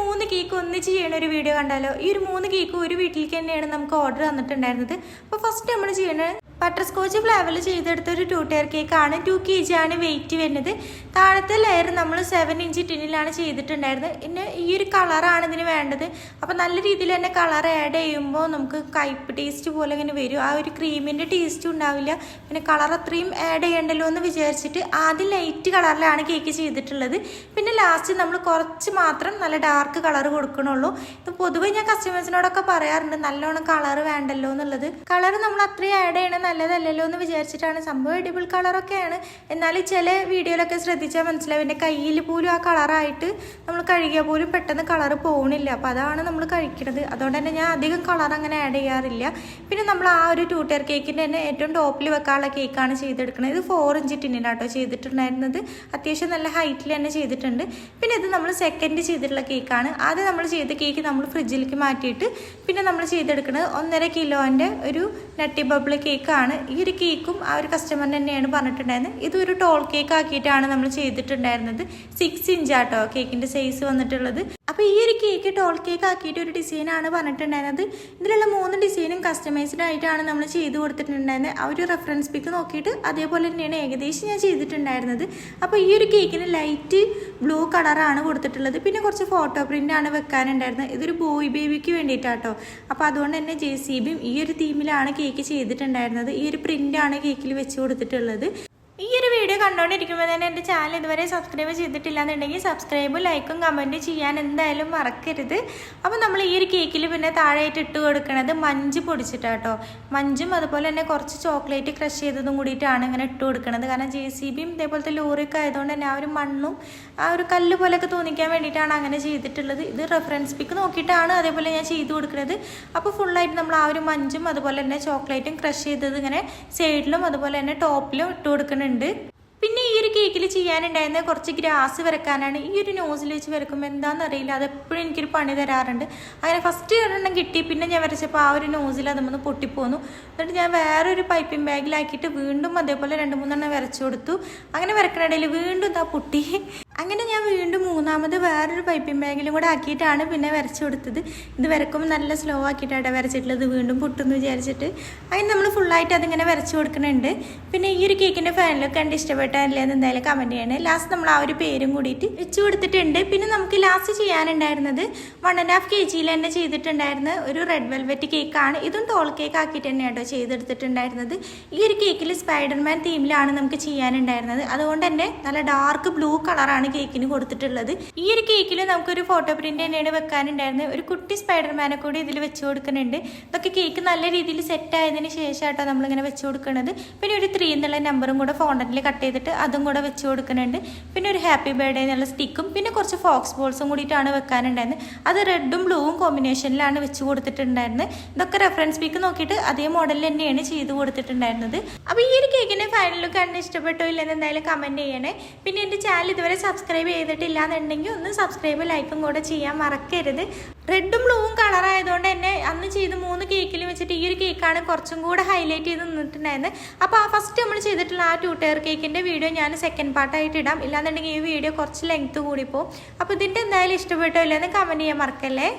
മൂന്ന് കേക്ക് ഒന്നിച്ച് ചെയ്യണ ഒരു വീഡിയോ കണ്ടാലോ? ഈ ഒരു മൂന്ന് കേക്ക് ഒരു വീട്ടിലേക്ക് തന്നെയാണ് നമുക്ക് ഓർഡർ തന്നിട്ടുണ്ടായിരുന്നത്. അപ്പോൾ ഫസ്റ്റ് നമ്മൾ ചെയ്യണത് ബട്ടർ സ്കോച്ച് ഫ്ലേവറിൽ ചെയ്തെടുത്ത ഒരു ടു ടയർ കേക്കാണ് ടു കെ ജി ആണ് വെയിറ്റ് വരുന്നത്. താഴത്തെ ലെയർ നമ്മൾ സെവൻ ഇഞ്ച് ടിന്നിലാണ് ചെയ്തിട്ടുണ്ടായിരുന്നത്. പിന്നെ ഈ ഒരു കളറാണ് ഇതിന് വേണ്ടത്. അപ്പോൾ നല്ല രീതിയിൽ തന്നെ കളർ ആഡ് ചെയ്യുമ്പോൾ നമുക്ക് കയ്പ് ടേസ്റ്റ് പോലെ ഇങ്ങനെ വരും. ആ ഒരു ക്രീമിന്റെ ടേസ്റ്റും ഉണ്ടാവില്ല. പിന്നെ കളർ അത്രയും ആഡ് ചെയ്യണ്ടല്ലോ എന്ന് വിചാരിച്ചിട്ട് ആദ്യം ലൈറ്റ് കളറിലാണ് കേക്ക് ചെയ്തിട്ടുള്ളത്. പിന്നെ ലാസ്റ്റ് നമ്മൾ കുറച്ച് മാത്രം നല്ല ഡാർക്ക് കളർ കൊടുക്കണുള്ളൂ. ഇത് പൊതുവെ ഞാൻ കസ്റ്റമേഴ്സിനോടൊക്കെ പറയാറുണ്ട് നല്ലോണം കളർ വേണ്ടല്ലോ എന്നുള്ളത്. കളർ നമ്മൾ അത്രയും ആഡ് ചെയ്യണത് നല്ലതല്ലല്ലോ എന്ന് വിചാരിച്ചിട്ടാണ്. സംഭവം എഡിബിൾ കളറൊക്കെയാണ് എന്നാൽ ചില വീഡിയോയിലൊക്കെ ശ്രദ്ധിച്ചാൽ മനസ്സിലാവും. എന്റെ കയ്യിൽ പോലും ആ കളറായിട്ട് നമ്മൾ കഴുകിയാൽ പോലും പെട്ടെന്ന് കളർ പോകണില്ല അപ്പോൾ അതാണ് നമ്മൾ കഴിക്കുന്നത് അതുകൊണ്ട് തന്നെ ഞാൻ അധികം കളർ അങ്ങനെ ആഡ് ചെയ്യാറില്ല. പിന്നെ നമ്മൾ ആ ഒരു ടൂ ടയർ കേക്കിന്റെ തന്നെ ഏറ്റവും ടോപ്പിൽ വെക്കാനുള്ള കേക്കാണ് ചെയ്തെടുക്കുന്നത് ഇത് ഫോർ ഇഞ്ച് ടിന്നിലാട്ടോ ചെയ്തിട്ടുണ്ടായിരുന്നത്. അത്യാവശ്യം നല്ല ഹൈറ്റിൽ തന്നെ ചെയ്തിട്ടുണ്ട്. പിന്നെ ഇത് നമ്മൾ സെക്കൻഡ് ചെയ്തിട്ടുള്ള കേക്കാണ് ആദ്യം നമ്മൾ ചെയ്ത കേക്ക് നമ്മൾ ഫ്രിഡ്ജിലേക്ക് മാറ്റിയിട്ട് പിന്നെ നമ്മൾ ചെയ്തെടുക്കുന്നത് ഒന്നര കിലോന്റെ ഒരു നട്ടി ബബിൾ കേക്കാണ് ഈ ഒരു കേക്കും ആ ഒരു കസ്റ്റമറിന് തന്നെയാണ് പറഞ്ഞിട്ടുണ്ടായിരുന്നത്. ഇതൊരു ടോൾ കേക്ക് ആക്കിയിട്ടാണ് നമ്മൾ ചെയ്തിട്ടുണ്ടായിരുന്നത്. സിക്സ് ഇഞ്ചാട്ടോ കേക്കിന്റെ സൈസ് വന്നിട്ടുള്ളത്. അപ്പോൾ ഈ ഒരു കേക്ക് ടോൾ കേക്ക് ആക്കിയിട്ട് ഒരു ഡിസൈനാണ് പറഞ്ഞിട്ടുണ്ടായിരുന്നത്. ഇതിലുള്ള മൂന്ന് ഡിസൈനും കസ്റ്റമൈസ്ഡ് ആയിട്ടാണ് നമ്മൾ ചെയ്ത് കൊടുത്തിട്ടുണ്ടായിരുന്നത്. ആ ഒരു റെഫറൻസ് പിക്ക് നോക്കിയിട്ട് അതേപോലെ തന്നെയാണ് ഏകദേശം ഞാൻ ചെയ്തിട്ടുണ്ടായിരുന്നത്. അപ്പോൾ ഈ ഒരു കേക്കിന് ലൈറ്റ് ബ്ലൂ കളറാണ് കൊടുത്തിട്ടുള്ളത്. പിന്നെ കുറച്ച് ഫോട്ടോ പ്രിന്റ് ആണ് വെക്കാനുണ്ടായിരുന്നത്. ഇതൊരു ബോയ് ബേബിക്ക് വേണ്ടിയിട്ടാട്ടോ. അപ്പോൾ അതുകൊണ്ട് തന്നെ ജെ സി ബിയും ഈ ഒരു തീമിലാണ് കേക്ക് ചെയ്തിട്ടുണ്ടായിരുന്നത്. ഈ ഒരു പ്രിന്റാണ് കേക്കിൽ വെച്ച് കൊടുത്തിട്ടുള്ളത്. വീഡിയോ കണ്ടുകൊണ്ടിരിക്കുമ്പോൾ തന്നെ എന്റെ ചാനൽ ഇതുവരെ സബ്സ്ക്രൈബ് ചെയ്തിട്ടില്ല എന്നുണ്ടെങ്കിൽ സബ്സ്ക്രൈബും ലൈക്കും കമന്റും ചെയ്യാൻ എന്തായാലും മറക്കരുത്. അപ്പോൾ നമ്മൾ ഈ ഒരു കേക്കിൽ പിന്നെ താഴെയായിട്ട് ഇട്ട് കൊടുക്കണത് മഞ്ച് പൊടിച്ചിട്ടാട്ടോ മഞ്ചും അതുപോലെ തന്നെ കുറച്ച് ചോക്ലേറ്റ് ക്രഷ് ചെയ്തതും കൂടിയിട്ടാണ് ഇങ്ങനെ ഇട്ട് കൊടുക്കുന്നത് കാരണം ജെ സി ബിയും ഇതേപോലത്തെ ലോറിയൊക്കെ ആയതുകൊണ്ട് തന്നെ ആ ഒരു മണ്ണും ആ ഒരു കല്ല് പോലെയൊക്കെ തോന്നിക്കാൻ വേണ്ടിയിട്ടാണ് അങ്ങനെ ചെയ്തിട്ടുള്ളത്. ഇത് റെഫറൻസ് പിക്ക് നോക്കിയിട്ടാണ് അതേപോലെ ഞാൻ ചെയ്ത് കൊടുക്കുന്നത് അപ്പോൾ ഫുള്ളായിട്ട് നമ്മൾ ആ ഒരു മഞ്ചും അതുപോലെ തന്നെ ചോക്ലേറ്റും ക്രഷ് ചെയ്തത് ഇങ്ങനെ സൈഡിലും അതുപോലെ തന്നെ ടോപ്പിലും ഇട്ട് കൊടുക്കുന്നുണ്ട് പിന്നെ ഈ ഒരു കേക്കിൽ ചെയ്യാനുണ്ടായിരുന്ന കുറച്ച് ഗ്രാസ് വരക്കാനാണ്. ഈ ഒരു നോസിൽ വെച്ച് വരക്കുമ്പോൾ എന്താണെന്ന് അറിയില്ല. അത് എപ്പോഴും എനിക്കൊരു പണി തരാറുണ്ട്. അങ്ങനെ ഫസ്റ്റ് ഒരെണ്ണം കിട്ടി. പിന്നെ ഞാൻ വരച്ചപ്പോൾ ആ ഒരു നോസിൽ അതുമൊന്ന് പൊട്ടിപ്പോന്നു. എന്നിട്ട് ഞാൻ വേറൊരു പൈപ്പിംഗ് ബാഗിലാക്കിയിട്ട് വീണ്ടും അതേപോലെ രണ്ട് മൂന്നെണ്ണം വരച്ചു കൊടുത്തു. അങ്ങനെ വരക്കണിടയിൽ വീണ്ടും ഇതാ പൊട്ടി. അങ്ങനെ ഞാൻ വീണ്ടും മൂന്നാമത് വേറൊരു പൈപ്പിംഗ് ബാഗിലും കൂടെ ആക്കിയിട്ടാണ് പിന്നെ വരച്ചു കൊടുത്തത്. ഇത് വരക്കുമ്പോൾ നല്ല സ്ലോ ആക്കിയിട്ടാണ് വരച്ചിട്ടുള്ളത്. വീണ്ടും പൊട്ടുമെന്ന് വിചാരിച്ചിട്ട് അതിന് നമ്മൾ ഫുള്ളായിട്ട് അതിങ്ങനെ വരച്ചു കൊടുക്കുന്നുണ്ട്. പിന്നെ ഈ ഒരു കേക്കിന്റെ ഫാനിലൊക്കെ കണ്ട് ഇഷ്ടപ്പെട്ടില്ലേ എന്ന് എന്തായാലും കമന്റ് ചെയ്യണേ. ലാസ്റ്റ് നമ്മൾ ആ ഒരു പേരും കൂടിയിട്ട് വെച്ച് കൊടുത്തിട്ടുണ്ട്. പിന്നെ നമുക്ക് ലാസ്റ്റ് ചെയ്യാനുണ്ടായിരുന്നത് വൺ ആൻഡ് ഹാഫ് കെ ജിയിൽ തന്നെ ചെയ്തിട്ടുണ്ടായിരുന്ന ഒരു റെഡ് വെൽവെറ്റ് കേക്കാണ് ഇതും ടോൾ കേക്ക് ആക്കിയിട്ട് തന്നെ കേട്ടോ ചെയ്തെടുത്തിട്ടുണ്ടായിരുന്നത്. ഈ ഒരു കേക്കിൽ സ്പൈഡർമാൻ തീമിലാണ് നമുക്ക് ചെയ്യാനുണ്ടായിരുന്നത്. അതുകൊണ്ട് തന്നെ നല്ല ഡാർക്ക് ബ്ലൂ കളറാണ് കേക്കിന് കൊടുത്തിട്ടുള്ളത്. ഈ ഒരു കേക്കിൽ നമുക്കൊരു ഫോട്ടോ പ്രിന്റ് തന്നെയാണ് വെക്കാനുണ്ടായിരുന്നത് ഒരു കുട്ടി സ്പൈഡർമാനെ കൂടി ഇതിൽ വെച്ച് കൊടുക്കുന്നുണ്ട്. ഇതൊക്കെ കേക്ക് നല്ല രീതിയിൽ സെറ്റ് ആയതിന് ശേഷമായിട്ടോ നമ്മളിങ്ങനെ വെച്ച് കൊടുക്കുന്നത് പിന്നെ ഒരു ത്രീ എന്നുള്ള നമ്പറും കൂടെ ഫോണ്ടന്റിൽ കട്ട് ചെയ്തിട്ട് അതും കൂടെ വെച്ച് കൊടുക്കുന്നുണ്ട്. പിന്നെ ഒരു ഹാപ്പി ബർത്ത്ഡേ എന്നുള്ള സ്റ്റിക്കും പിന്നെ കുറച്ച് ഫോക്സ് ബോൾസും കൂടിയിട്ടാണ് വെക്കാനുണ്ടായിരുന്നത് അത് റെഡും ബ്ലൂവും കോമ്പിനേഷനിലാണ് വെച്ച് കൊടുത്തിട്ടുണ്ടായിരുന്നത് ഇതൊക്കെ റെഫറൻസ് പിക്ക് നോക്കിയിട്ട് അതേ മോഡലിൽ തന്നെയാണ് ചെയ്ത് കൊടുത്തിട്ടുണ്ടായിരുന്നത്. അപ്പോൾ ഈ ഒരു കേക്കിന്റെ ഫൈനൽ ലുക്ക് ആണ് ഇഷ്ടപ്പെട്ടോ ഇല്ലെന്ന് എന്തായാലും കമന്റ് ചെയ്യണേ. പിന്നെ എന്റെ ചാനൽ ഇതുവരെ സബ്സ്ക്രൈബ് ചെയ്തിട്ടില്ല എന്നുണ്ടെങ്കിൽ ഒന്ന് സബ്സ്ക്രൈബ് ലൈക്കും കൂടെ ചെയ്യാൻ മറക്കരുത്. റെഡും ബ്ലൂവും കളർ ആയതുകൊണ്ട് തന്നെ അന്ന് ചെയ്ത് മൂന്ന് കേക്കിൽ വെച്ചിട്ട് ഈ ഒരു കേക്കാണ് കുറച്ചും കൂടെ ഹൈലൈറ്റ് ചെയ്ത് നിന്നിട്ടുണ്ടായിരുന്നത്. അപ്പോൾ ആ ഫസ്റ്റ് നമ്മൾ ചെയ്തിട്ടുള്ള ആ ട്യൂട്ടർ കേക്കിന്റെ വീഡിയോ ഞാൻ സെക്കൻഡ് പാർട്ടായിട്ട് ഇടാം. ഇല്ലാന്നുണ്ടെങ്കിൽ ഈ വീഡിയോ കുറച്ച് ലെങ്ത് കൂടിപ്പോവും അപ്പോൾ ഇതിന്റെ എന്തായാലും ഇഷ്ടപ്പെട്ടോ ഇല്ലെന്ന് കമന്റ് ചെയ്യാൻ മറക്കല്ലേ?